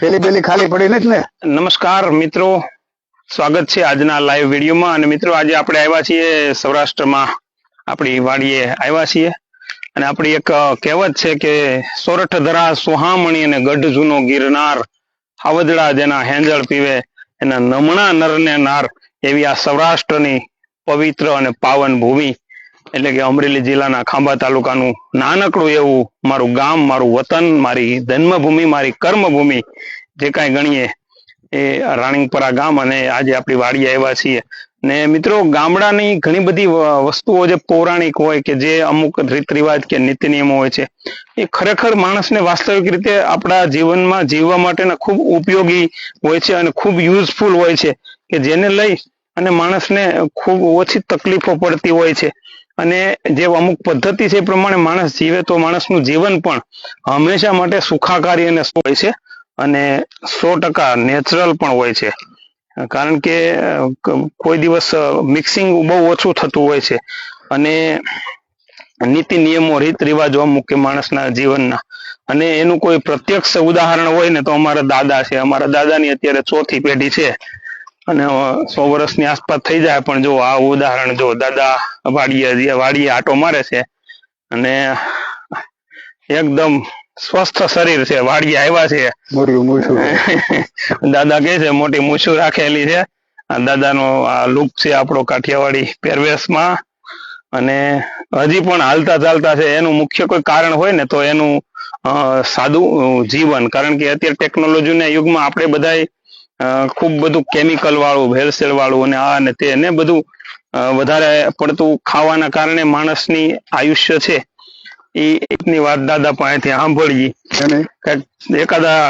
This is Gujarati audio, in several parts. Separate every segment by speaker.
Speaker 1: પેલી પેલી ખાલી પડી નથી ને?
Speaker 2: નમસ્કાર મિત્રો, સ્વાગત છે આજના લાઈવ વિડીયોમાં. અને મિત્રો, આજે આપણે આવ્યા છીએ સૌરાષ્ટ્રમાં. આપણી વાડીએ આવ્યા છીએ. અને આપણી એક કહેવત છે કે સોરઠ ધરા સુહામણી અને ગઢ જૂનો ગિરનાર. હાવદડા જેના હેંજળ પીવે, એના નમણા નરને નાર. એવી આ સૌરાષ્ટ્રની પવિત્ર અને પાવન ભૂમિ એટલે કે અમરેલી જિલ્લાના ખાંભા તાલુકાનું નાનકડું એવું મારું ગામ, મારું વતન, મારી જન્મભૂમિ, મારી કર્મભૂમિ, જે કાંઈ ગણીએ એ રાણીપરા ગામ અને આજે આપણી વાડી આવ્યા છીએ. ને મિત્રો, ગામડાની ઘણી બધી વસ્તુઓ જે પૌરાણિક હોય કે જે અમુક રીત રિવાજ કે નીતિ નિયમો હોય છે, એ ખરેખર માણસને વાસ્તવિક રીતે આપણા જીવનમાં જીવવા માટેના ખૂબ ઉપયોગી હોય છે અને ખૂબ યુઝફુલ હોય છે કે જેને લઈ અને માણસને ખૂબ ઓછી તકલીફો પડતી હોય છે. અને જે અમુક પદ્ધતિ છે એ પ્રમાણે માણસ જીવે તો માણસનું જીવન પણ હંમેશા માટે સુખાકારી અને હોય છે. અને સો ટકા નેચરલ પણ હોય છે. કારણ કે કોઈ દિવસ મિક્સિંગ બહુ ઓછું થતું હોય છે. અને નીતિ નિયમો, રીત રિવાજો અમુક કે માણસના જીવનના. અને એનું કોઈ પ્રત્યક્ષ ઉદાહરણ હોય ને તો અમારા દાદા છે. અમારા દાદાની અત્યારે ચોથી પેઢી છે. અને સો વર્ષની આસપાસ થઈ જાય પણ જો આ ઉદાહરણ જો દાદા વાડીએ વાડીએ આટો મારે છે અને એકદમ સ્વસ્થ શરીર છે વાડીએ આવ્યા છે. દાદા કે છે મોટી મૂછું રાખેલી છે. આ દાદાનો આ લુક છે આપણો કાઠિયાવાડી પહેરવેશમાં. અને હજી પણ હાલતા ચાલતા છે એનું મુખ્ય કોઈ કારણ હોય ને તો એનું સાદું જીવન. કારણ કે અત્યારે ટેકનોલોજીના યુગમાં આપણે બધાય ખૂબ બધું કેમિકલ વાળું ભેળસેળ વાળું અને આ ને તે ને બધું વધારે પડતું ખાવાના કારણે માણસની આયુષ્ય છે. એ એકની વાત દાદા પાસેથી સાંભળી
Speaker 1: અને?
Speaker 2: કંઈક એકાદા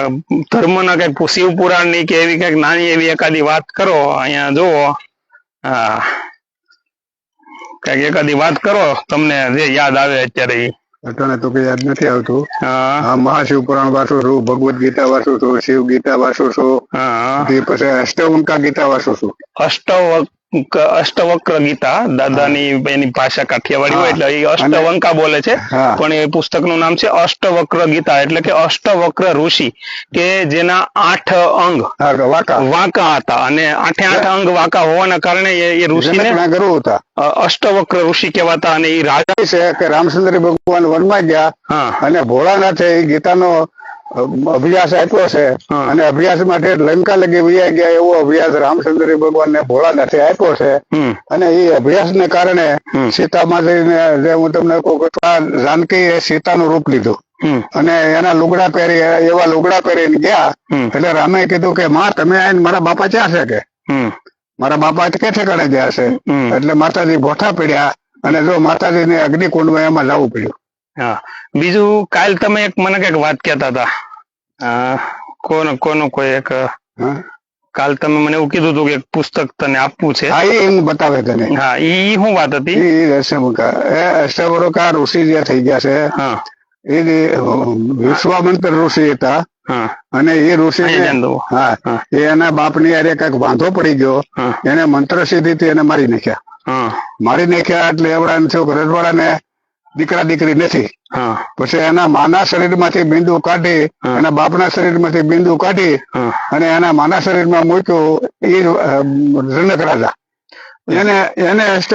Speaker 2: ધર્મના કંઈક શિવ પુરાણની કે એવી કંઈક નાની એવી એકાદી વાત કરો અહીંયા જુઓ હા કંઈક એકાદી વાત કરો તમને જે યાદ આવે અત્યારે.
Speaker 1: અટાણે તો કઈ યાદ નથી આવતું.
Speaker 2: હા
Speaker 1: મહાશિવ પુરાણ વાંચું છું ભગવદ ગીતા વાંચું છું શિવ ગીતા વાંચું છું.
Speaker 2: હા.
Speaker 1: પછી અષ્ટવંકા ગીતા વાંચું છું.
Speaker 2: અષ્ટવક અષ્ટવક્ર ગીતા દાદાની એની ભાષા કાઠિયાવાડી હોય એટલે એ અષ્ટવંકા બોલે છે પણ એ પુસ્તકનું નામ છે અષ્ટવક્ર ગીતા એટલે કે અષ્ટવક્ર ઋષિ કે જેના આઠ અંગ
Speaker 1: વાંકા.
Speaker 2: હતા. અને આઠે આઠ અંગ વાંકા હોવાના કારણે એ ઋષિને અષ્ટવક્ર ઋષિ કહેવાતા અને એ રાજા
Speaker 1: છે કે રામચંદ્ર ભગવાન વનમાં ગયા
Speaker 2: હા.
Speaker 1: અને ભોળાનાથે એ ગીતાનો અભ્યાસ આપ્યો છે. અને અભ્યાસ માટે લંકા લગી વૈયા ગયા એવો અભ્યાસ રામચંદ્ર ભગવાનને ભોળાનાથે આપ્યો છે. અને એ અભ્યાસ ને કારણે
Speaker 2: સીતા
Speaker 1: સીતામાજીને જે હું તમને કહું જાનકી સીતાનું રૂપ લીધું. અને એના લુગડા પહેરી એવા લુગડા પહેરીને ગયા. એટલે રામે કીધું કે માં તમે આઈને મારા બાપા ક્યાં છે કે? મારા બાપા કે ઠેકાણે ગયા છે? એટલે માતાજી ભોઠા પડ્યા. અને જો માતાજીને અગ્નિકુંડમાં એમાં જવું પડ્યું.
Speaker 2: હા. બીજું કાલ તમે એક મને કંઈક વાત કહેતા હતા. કોનો કોનો કોઈ એક કાલ તમે મને એવું કીધું હતું કે એક પુસ્તક તને આપવું છે.
Speaker 1: હા, એ હું બતાવે તને.
Speaker 2: હા એ શું વાત હતી?
Speaker 1: એ ઋષિ જે થઈ ગયા છે
Speaker 2: હા.
Speaker 1: એ વિશ્વામંત્ર ઋષિ હતા
Speaker 2: હા.
Speaker 1: અને એ ઋષિ હા એના બાપની હારે કંઈક વાંધો પડી ગયો એને મંત્ર સિદ્ધિથી એને મારી નાખ્યા.
Speaker 2: હા.
Speaker 1: મારી નાખ્યા એટલે એવડા થયું રજવાડા રજવાડાને દીકરા દીકરી નથી.
Speaker 2: હા.
Speaker 1: પછી એના માના શરીરમાંથી બિંદુ કાઢી એના બાપના શરીરમાંથી બિંદુ કાઢી અને એના માના શરીરમાં મૂક્યો એ જનક રાજા. એને એને અષ્ટ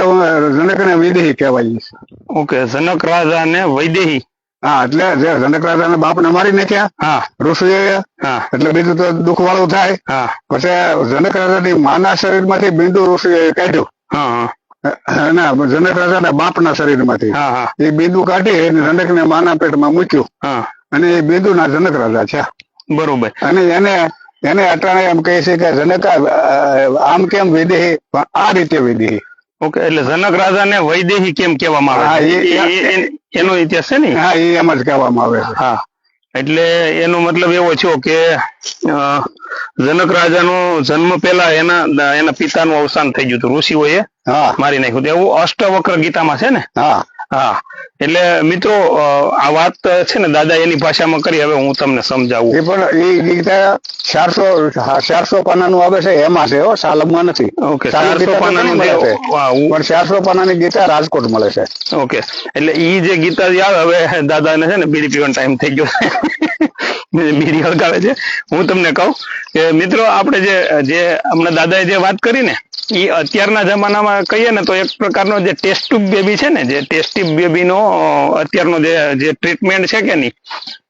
Speaker 1: જનકને વિદેહી કહેવાય છે.
Speaker 2: ઓકે જનક રાજા ને વૈદેહી.
Speaker 1: હા એટલે જે જનક બાપ ને મારી નાખ્યા
Speaker 2: હા.
Speaker 1: ઋષિએ
Speaker 2: હા.
Speaker 1: એટલે બીજું તો દુઃખ વાળું થાય.
Speaker 2: હા.
Speaker 1: પછી જનક રાજાની માના શરીરમાંથી બિંદુ ઋષિએ કાઢ્યું.
Speaker 2: હા.
Speaker 1: એના જનક રાજાના બાપના શરીરમાંથી. એ બિંદુ કાઢી અને જનકને માના પેટમાં મૂક્યું. અને એ બિંદુના જનક રાજા છે.
Speaker 2: બરોબર.
Speaker 1: અને એને એને અટાણે એમ કહે છે કે જનક આમ કેમ વિદેહી? આ રીતે વિદેહી.
Speaker 2: ઓકે એટલે જનક રાજા ને વૈદેહી કેમ કહેવામાં આવે એનો ઇતિહાસ છે ને?
Speaker 1: હા એ એમ જ કહેવામાં આવે છે.
Speaker 2: હા. એટલે એનો મતલબ એવો થયો કે જનક રાજાનો જન્મ પહેલા એના એના પિતાનું અવસાન થઈ ગયું હતું. ઋષિઓએ
Speaker 1: હા.
Speaker 2: મારી નાખ્યું હતું. એવું અષ્ટવક્ર ગીતામાં છે ને?
Speaker 1: હા.
Speaker 2: હા. એટલે મિત્રો આ વાત છે ને દાદા એની ભાષામાં કરી હવે હું તમને સમજાવું.
Speaker 1: એ પણ એ ગીતા ચારસો ચારસો પાનાનું આવે છે એમાં છે હો સાલમમાં નથી.
Speaker 2: ઓકે ચારસો
Speaker 1: ગીતા
Speaker 2: પાનાનું.
Speaker 1: પણ ચારસો પાનાની ગીતા રાજકોટ મળે છે.
Speaker 2: ઓકે એટલે ઈ જે ગીતા આવે હવે દાદાને છે ને બીડી પીવાનો ટાઈમ થઈ ગયો. બીડી હળગાવે છે. હું તમને કહું કે મિત્રો આપણે જે જે હમણાં દાદાએ જે વાત કરી ને એ અત્યારના જમાનામાં કહીએ ને તો એક પ્રકારનો જે ટેસ્ટ ટ્યુબ બેબી છે ને જે ટેસ્ટ ટ્યુબ બેબીનો અત્યારનો જે જે ટ્રીટમેન્ટ છે કે નહીં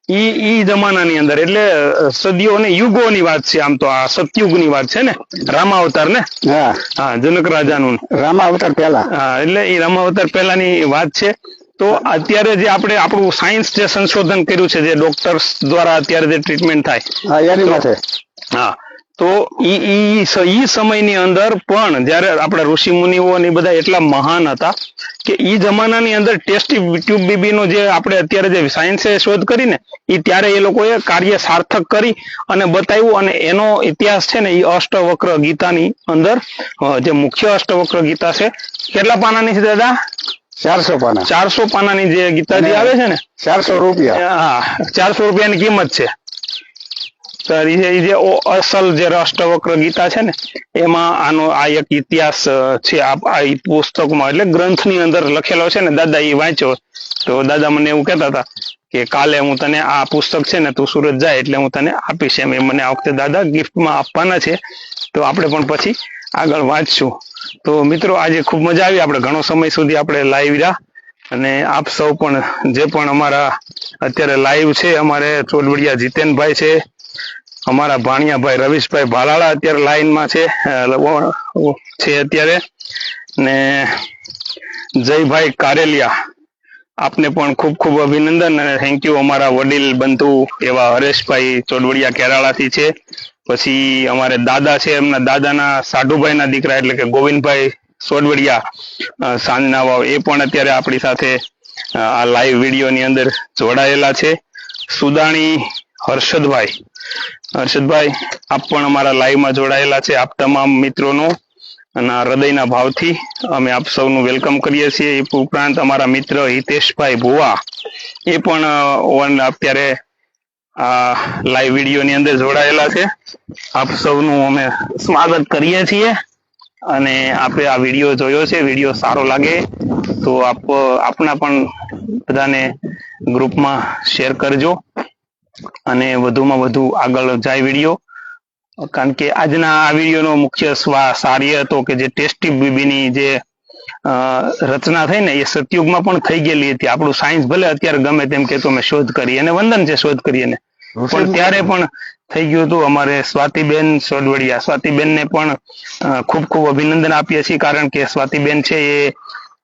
Speaker 2: ઈ ઈ જમાનાની અંદર એટલે સદીઓ ને યુગોની વાત છે આમ તો આ સતયુગની વાત છે ને રામાવતાર ને?
Speaker 1: હા.
Speaker 2: હા જનક રાજાનું.
Speaker 1: રામા અવતાર પહેલા.
Speaker 2: હા એટલે એ રામાવતાર પહેલાની વાત છે. તો અત્યારે જે આપણે આપણું સાયન્સ જે સંશોધન કર્યું છે જે ડોક્ટર્સ દ્વારા અત્યારે જે ટ્રીટમેન્ટ થાય.
Speaker 1: હા એની માથે
Speaker 2: હા. તો ઈ ઈ સમયની અંદર પણ જ્યારે આપણા ઋષિ મુનિઓ ને બધા એટલા મહાન હતા કે ઈ જમાનાની અંદર ટેસ્ટી ટ્યુબ બીબીનો જે આપણે અત્યારે જે સાયન્સે શોધ કરી એ ત્યારે એ લોકોએ કાર્ય સાર્થક કરી અને બતાવ્યું અને એનો ઇતિહાસ છે ને એ અષ્ટવક્ર ગીતાની અંદર જે મુખ્ય અષ્ટવક્ર ગીતા છે. કેટલા પાનાની છે દાદા?
Speaker 1: ચારસો પાના.
Speaker 2: ચારસો પાનાની જે ગીતાજી આવે છે ને?
Speaker 1: ચારસો રૂપિયા.
Speaker 2: હા ચારસો રૂપિયાની કિંમત છે. તો છે. જે- અસલ જે રાષ્ટ્રવક્ર ગીતા છે ને, એમાં આનો આ એક ઇતિહાસ છે. આ પુસ્તકમાં એટલે ગ્રંથની અંદર લખેલો છે ને, દાદા એ વાંચ્યો તો દાદા મને એવું કહેતા હતા કે કાલે હું તને આ પુસ્તક છે ને, તું સુરત જાય એટલે હું તને આપીશ. એમ મને આ વખતે દાદા ગિફ્ટમાં આપવાના છે. તો આપણે પણ પછી આગળ વાંચશું. તો મિત્રો, આજે ખૂબ મજા આવી. આપણે ઘણો સમય સુધી આપણે લાઈવ રહ્યા. અને આપ સૌ પણ, જે પણ અમારા અત્યારે લાઈવ છે, અમારે ચોલવડિયા જીતેનભાઈ છે અમારા ભાણિયાભાઈ રવીશભાઈ ભાલાળા અત્યારે લાઈનમાં છે છે અત્યારે. ને જયભાઈ કારેલિયા, આપને પણ ખૂબ ખૂબ અભિનંદન અને થેન્ક યુ અમારા વડીલ બંધુ એવા હરેશભાઈ ચોડવડિયા કેરાળાથી છે. પછી અમારે દાદા છે, એમના દાદાના સાઢુભાઈના દીકરા એટલે કે ગોવિંદભાઈ સોડવડિયા સાંજના વાવ એ પણ અત્યારે આપણી સાથે આ લાઈવ વિડીયોની અંદર જોડાયેલા છે. સુદાણી હર્ષદભાઈ હર્ષદભાઈ, આપ પણ અમારા લાઈવમાં જોડાયેલા છે, આપ તમામ મિત્રોનો અને હૃદયના ભાવથી અમે આપ સૌનું વેલકમ કરીએ છીએ. એ ઉપરાંત અમારા મિત્ર હિતેશભાઈ ભુવા, એ પણ અત્યારે, આ, લાઈવ વિડીયોની અંદર જોડાયેલા છે. આપ સૌનું અમે સ્વાગત કરીએ છીએ અને આપે આ વીડિયો જોયો છે, વીડિયો સારો લાગે તો આપ આપના પણ બધાને ગ્રુપમાં શેર કરજો. અને વધુમાં વધુ આગળ જાય વીડિયો. કારણ કે આજના આ વિડીયોનો મુખ્ય સાર્ય હતો કે જે ટેસ્ટી બીબીની જે રચના થઈ ને એ સતયુગમાં પણ થઈ ગયેલી હતી. આપણું સાયન્સ ભલે અત્યારે ગમે તેમ કે તો શોધ કરી અને વંદન છે શોધ કરી એને પણ ત્યારે પણ થઈ ગયું હતું. અમારે સ્વાતિબેન સોડવડિયા સ્વાતિબેનને પણ અ, ખૂબ ખૂબ અભિનંદન આપીએ છીએ કારણ કે સ્વાતિબેન છે એ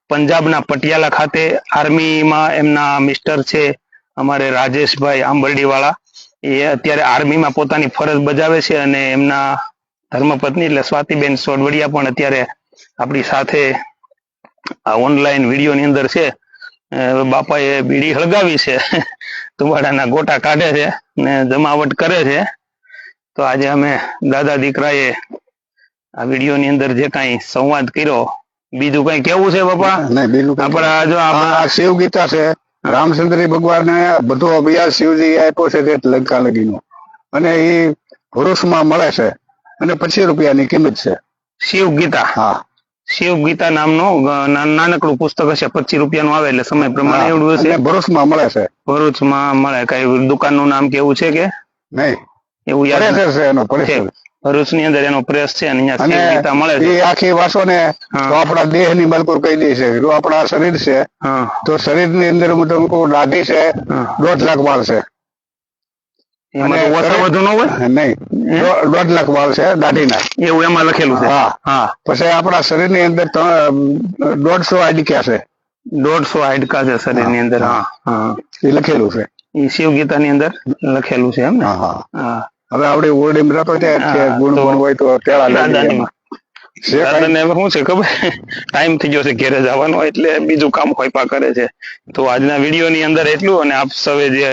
Speaker 2: પંજાબના પટિયાલા ખાતે આર્મીમાં એમના મિસ્ટર છે અમારે રાજેશભાઈ આંબરડીવાળા એ અત્યારે આર્મીમાં પોતાની ફરજ બજાવે છે અને એમના ધર્મપત્ની એટલે સ્વાતિબેન સોડવડિયા પણ અત્યારે આપણી સાથે આ ઓનલાઈન વિડીયોની અંદર છે. બાપાએ બીડી હળગાવી છે. તુવાડાના ગોટા કાઢે છે ને જમાવટ કરે છે. તો આજે અમે દાદા દીકરાએ આ વિડીયોની અંદર જે કાંઈ સંવાદ કર્યો બીજું કઈ કેવું છે બાપા? આપણા જો આપણા
Speaker 1: આ શિવ ગીતા છે. રામચંદ્ર ભગવાન બધો અભ્યાસ શિવજી આપ્યો છે તે લંકા લગીનો. અને એ પુરુષમાં મળે છે અને પચીસ રૂપિયાની કિંમત છે.
Speaker 2: શિવ ગીતા.
Speaker 1: હા.
Speaker 2: શિવ ગીતા નામનો ના- નાનકડું પુસ્તક હશે પચીસ રૂપિયાનું આવે એટલે સમય પ્રમાણે એવડું હશે.
Speaker 1: ભરૂચમાં મળે છે.
Speaker 2: ભરૂચમાં મળે કઈ દુકાનનું નામ કેવું છે કે?
Speaker 1: નહીં.
Speaker 2: એવું યાદ
Speaker 1: છે એનો પરેશર
Speaker 2: ભરૂચની અંદર એનો પ્રેસ છે અને અહીંયા ગીતા મળે છે.
Speaker 1: એ આખી વાસો ને તો આપણા દેહની મલકુર કહી દે છે. જો આપણા શરીર છે તો શરીરની અંદર હું તમને કહું દાઢી છે દોઢ લાખ વાળ છે.
Speaker 2: એમાં
Speaker 1: અને
Speaker 2: વધુ ન હોય?
Speaker 1: નહીં. દોઢ લાખ વાળ છે દાઢીના.
Speaker 2: એવું એમાં લખેલું છે?
Speaker 1: હા.
Speaker 2: હા.
Speaker 1: પછી આપણા શરીરની અંદર દોઢસો આડિક્યા છે.
Speaker 2: દોઢસો આડકા છે શરીરની અંદર હા. હા
Speaker 1: એ લખેલું છે.
Speaker 2: એ શિવ ગીતાની અંદર લખેલું છે એમ ને?
Speaker 1: હા. હા. હવે આપણે ઓરડીમાં જતો ત્યાં ગુણ ગુણ હોય તો ટેળા લાગી એમાં. છે
Speaker 2: શું છે ખબર? ટાઈમ થઈ ગયો છે ઘેરે જવાનો એટલે બીજું કામ ખોઈપા કરે છે. તો આજના વીડિયો ની અંદર એટલું અને આપ સૌએ જે